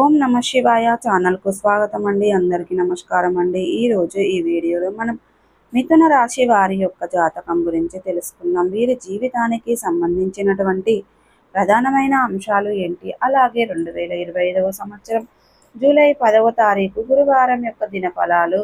ఓం నమ శివాయ ఛానల్కు స్వాగతం అండి. అందరికీ నమస్కారం అండి. ఈరోజు ఈ వీడియోలో మనం మిథున రాశి వారి యొక్క జాతకం గురించి తెలుసుకుందాం. వీరి జీవితానికి సంబంధించినటువంటి ప్రధానమైన అంశాలు ఏంటి? అలాగే రెండు వేల ఇరవై ఐదవ సంవత్సరం జూలై పదవ తారీఖు గురువారం యొక్క దినఫలాలు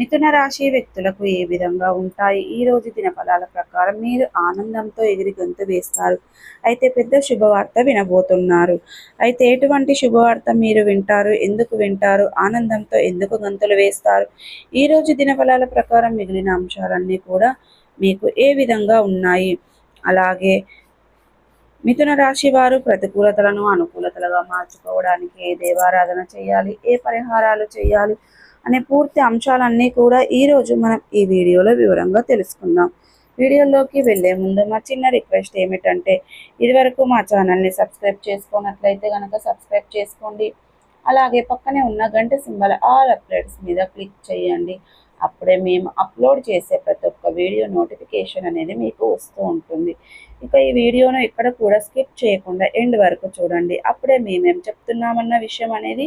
మిథున రాశి వ్యక్తులకు ఏ విధంగా ఉంటాయి? ఈ రోజు దినఫలాల ప్రకారం మీరు ఆనందంతో ఎగిరి గొంతు వేస్తారు. అయితే పెద్ద శుభవార్త వినబోతున్నారు. అయితే ఎటువంటి శుభవార్త మీరు వింటారు? ఎందుకు వింటారు? ఆనందంతో ఎందుకు గంతులు వేస్తారు? ఈ రోజు దినఫలాల ప్రకారం మిగిలిన అంశాలన్నీ కూడా మీకు ఏ విధంగా ఉన్నాయి? అలాగే మిథున రాశి వారు ప్రతికూలతలను అనుకూలతలుగా మార్చుకోవడానికి ఏ దేవారాధన చేయాలి? ఏ పరిహారాలు చేయాలి? అనే పూర్తి అంశాలన్నీ కూడా ఈరోజు మనం ఈ వీడియోలో వివరంగా తెలుసుకుందాం. వీడియోలోకి వెళ్ళే ముందు మా చిన్న రిక్వెస్ట్ ఏమిటంటే ఇదివరకు మా ఛానల్ని సబ్స్క్రైబ్ చేసుకున్నట్లయితే కనుక సబ్స్క్రైబ్ చేసుకోండి. అలాగే పక్కనే ఉన్న గంట సింబల్ ఆల్ అప్డేట్స్ మీద క్లిక్ చేయండి. అప్పుడే మేము అప్లోడ్ చేసే ప్రతి ఒక్క వీడియో నోటిఫికేషన్ అనేది మీకు వస్తూ ఉంటుంది. ఇక ఈ వీడియోను ఇక్కడ కూడా స్కిప్ చేయకుండా ఎండ్ వరకు చూడండి. అప్పుడే మేమేం చెప్తున్నామన్న విషయం అనేది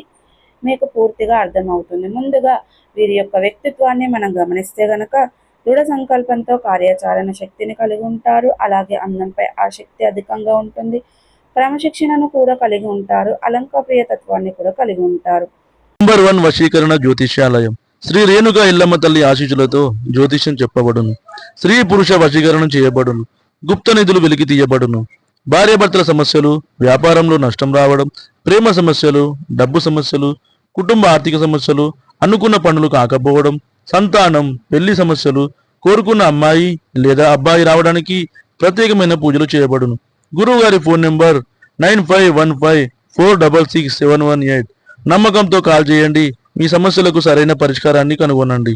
మీకు పూర్తిగా అర్థమవుతుంది. ముందుగా వీరి యొక్క వ్యక్తిత్వాన్ని మనం గమనిస్తే గనక దృఢ సంకల్పంతో కార్యాచరణ శక్తిని కలిగి ఉంటారు. అలాగే అందంపై ఆసక్తి అధికంగా ఉంటుంది. క్రమశిక్షణను కూడా కలిగి ఉంటారు. అలంకప్రియ తత్వాన్ని కూడా కలిగి ఉంటారు. నంబర్ వన్ వశీకరణ జ్యోతిష్యాలయం. శ్రీ రేణుక ఇల్లమ్మ తల్లి ఆశీస్సులతో జ్యోతిష్యం చెప్పబడును. స్త్రీ పురుష వశీకరణం చేయబడును. గుప్త నిధులు వెలికి తీయబడును. భార్యాభర్తల సమస్యలు వ్యాపారంలో నష్టం రావడం ప్రేమ సమస్యలు డబ్బు సమస్యలు కుటుంబ ఆర్థిక సమస్యలు అనుకున్న పనులు కాకపోవడం సంతానం పెళ్ళి సమస్యలు కోరుకున్న అమ్మాయి లేదా అబ్బాయి రావడానికి ప్రత్యేకమైన పూజలు చేయబడును. గురువు గారి phone number nine five one five four double six seven one eight. నమ్మకంతో కాల్ చేయండి మీ సమస్యలకు సరైన పరిష్కారాన్ని కనుగొనండి.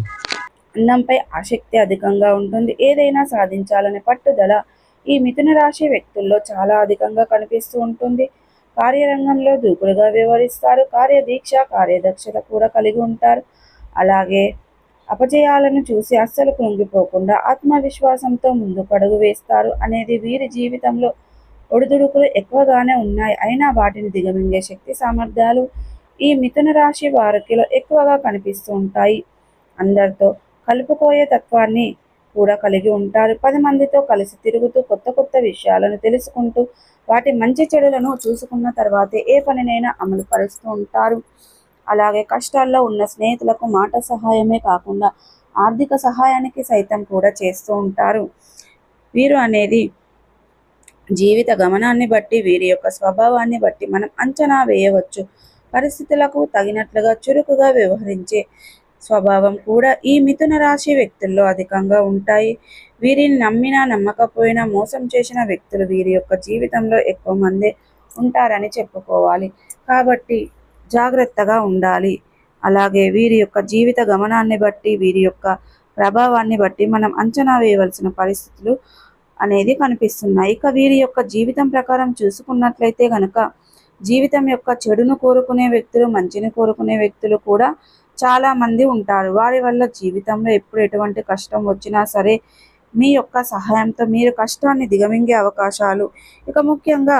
అన్నంపై ఆసక్తి అధికంగా ఉంటుంది. ఏదైనా సాధించాలనే పట్టుదల ఈ మిథున రాశి వ్యక్తుల్లో చాలా అధికంగా కనిపిస్తూ ఉంటుంది. కార్యరంగంలో దూకుడుగా వ్యవహరిస్తారు. కార్యదీక్ష కార్యదక్షత కూడా కలిగి ఉంటారు. అలాగే అపజయాలను చూసి అస్సలు కృంగిపోకుండా ఆత్మవిశ్వాసంతో ముందుకు అడుగు వేస్తారు అనేది వీరి జీవితంలో ఒడిదుడుకులు ఎక్కువగానే ఉన్నాయి. అయినా వాటిని దిగమింగే శక్తి సామర్థ్యాలు ఈ మిథున రాశి వారికిలో ఎక్కువగా కనిపిస్తూ ఉంటాయి. అందరితో కలుపుకోయే తత్వాన్ని కూడా కలిగి ఉంటారు. పది మందితో కలిసి తిరుగుతూ కొత్త కొత్త విషయాలను తెలుసుకుంటూ వాటి మంచి చెడులను చూసుకున్న తర్వాతే ఏ పనినైనా అమలు పరుస్తూ ఉంటారు. అలాగే కష్టాల్లో ఉన్న స్నేహితులకు మాట సహాయమే కాకుండా ఆర్థిక సహాయానికి సైతం కూడా చేస్తూ ఉంటారు. వీరు అనేది జీవిత గమనాన్ని బట్టి వీరి యొక్క స్వభావాన్ని బట్టి మనం అంచనా వేయవచ్చు. పరిస్థితులకు తగినట్లుగా చురుకుగా వ్యవహరించే స్వభావం కూడా ఈ మిథున రాశి వ్యక్తుల్లో అధికంగా ఉంటాయి. వీరిని నమ్మినా నమ్మకపోయినా మోసం చేసిన వ్యక్తులు వీరి యొక్క జీవితంలో ఎక్కువ మంది ఉంటారని చెప్పుకోవాలి. కాబట్టి జాగ్రత్తగా ఉండాలి. అలాగే వీరి యొక్క జీవిత గమనాన్ని బట్టి వీరి యొక్క ప్రభావాన్ని బట్టి మనం అంచనా వేయవలసిన పరిస్థితులు అనేది కనిపిస్తున్నాయి. ఇక వీరి యొక్క జీవితం ప్రకారం చూసుకున్నట్లయితే గనక జీవితం యొక్క చెడును కోరుకునే వ్యక్తులు మంచిని కోరుకునే వ్యక్తులు కూడా చాలా మంది ఉంటారు. వారి వల్ల జీవితంలో ఎప్పుడు ఎటువంటి కష్టం వచ్చినా సరే మీ యొక్క సహాయంతో మీరు కష్టాన్ని దిగమింగే అవకాశాలు. ఇక ముఖ్యంగా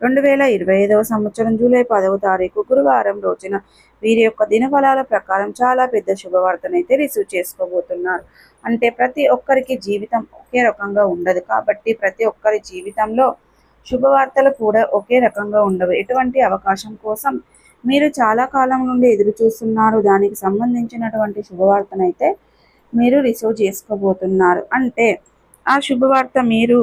రెండు వేల ఇరవై ఐదవ సంవత్సరం జూలై పదవ తారీఖు గురువారం రోజున వీరి యొక్క దినఫలాల ప్రకారం చాలా పెద్ద శుభవార్తనైతే రిసీవ్ చేసుకోబోతున్నారు. అంటే ప్రతి ఒక్కరికి జీవితం ఒకే రకంగా ఉండదు కాబట్టి ప్రతి ఒక్కరి జీవితంలో శుభవార్తలు కూడా ఒకే రకంగా ఉండవు. ఎటువంటి అవకాశం కోసం మీరు చాలా కాలం నుండి ఎదురు చూస్తున్నారు. దానికి సంబంధించినటువంటి శుభవార్తనైతే మీరు రిసీవ్ చేసుకోబోతున్నారు. అంటే ఆ శుభవార్త మీరు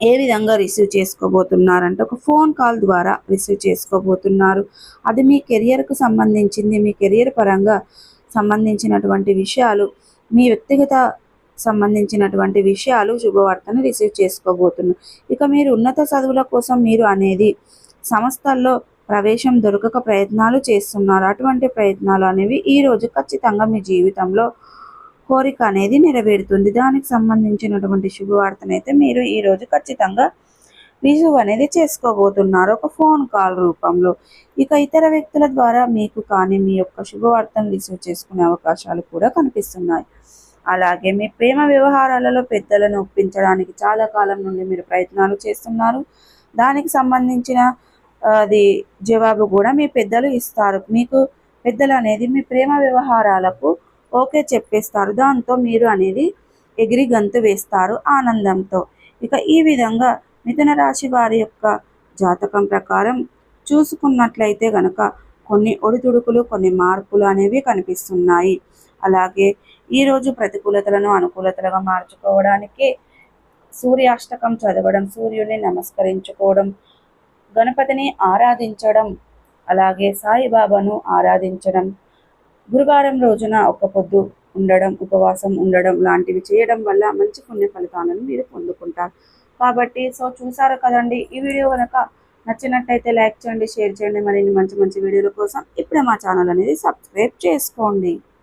ఏ విధంగా రిసీవ్ చేసుకోబోతున్నారు అంటే ఒక ఫోన్ కాల్ ద్వారా రిసీవ్ చేసుకోబోతున్నారు. అది మీ కెరియర్కు సంబంధించింది మీ కెరియర్ పరంగా సంబంధించినటువంటి విషయాలు మీ వ్యక్తిగత సంబంధించినటువంటి విషయాలు శుభవార్తను రిసీవ్ చేసుకోబోతున్నారు. ఇక మీరు ఉన్నత చదువుల కోసం మీరు అనేది సంస్థల్లో ప్రవేశం దొరకక ప్రయత్నాలు చేస్తున్నారు. అటువంటి ప్రయత్నాలు అనేవి ఈ రోజు ఖచ్చితంగా మీ జీవితంలో కోరిక అనేది నెరవేరుతుంది. దానికి సంబంధించినటువంటి శుభవార్తనైతే మీరు ఈరోజు ఖచ్చితంగా రిసీవ్ అనేది చేసుకోబోతున్నారు. ఒక ఫోన్ కాల్ రూపంలో. ఇక ఇతర వ్యక్తుల ద్వారా మీకు కానీ మీ యొక్క శుభవార్తను రిసీవ్ చేసుకునే అవకాశాలు కూడా కనిపిస్తున్నాయి. అలాగే మీ ప్రేమ వ్యవహారాలలో పెద్దలను ఒప్పించడానికి చాలా కాలం నుండి మీరు ప్రయత్నాలు చేస్తున్నారు. దానికి సంబంధించిన అది జవాబు కూడా మీ పెద్దలు ఇస్తారు. మీకు పెద్దలు అనేది మీ ప్రేమ వ్యవహారాలకు ఓకే చెప్పేస్తారు. దాంతో మీరు అనేది ఎగిరి గంతు వేస్తారు ఆనందంతో. ఇక ఈ విధంగా మిథున రాశి వారి యొక్క జాతకం ప్రకారం చూసుకున్నట్లయితే గనక కొన్ని ఒడిదుడుకులు కొన్ని మార్పులు అనేవి కనిపిస్తున్నాయి. అలాగే ఈరోజు ప్రతికూలతలను అనుకూలతలుగా మార్చుకోవడానికి సూర్యాష్టకం చదవడం సూర్యుని నమస్కరించుకోవడం గణపతిని ఆరాధించడం అలాగే సాయిబాబాను ఆరాధించడం గురువారం రోజున ఒక పొద్దు ఉండడం ఉపవాసం ఉండడం లాంటివి చేయడం వల్ల మంచి పుణ్య ఫలితాలను మీరు పొందుకుంటారు. కాబట్టి సో చూసారు కదండి ఈ వీడియో కనుక నచ్చినట్టయితే లైక్ చేయండి షేర్ చేయండి. మరిన్ని మంచి మంచి వీడియోల కోసం ఇప్పుడే మా ఛానల్ అనేది సబ్స్క్రైబ్ చేసుకోండి.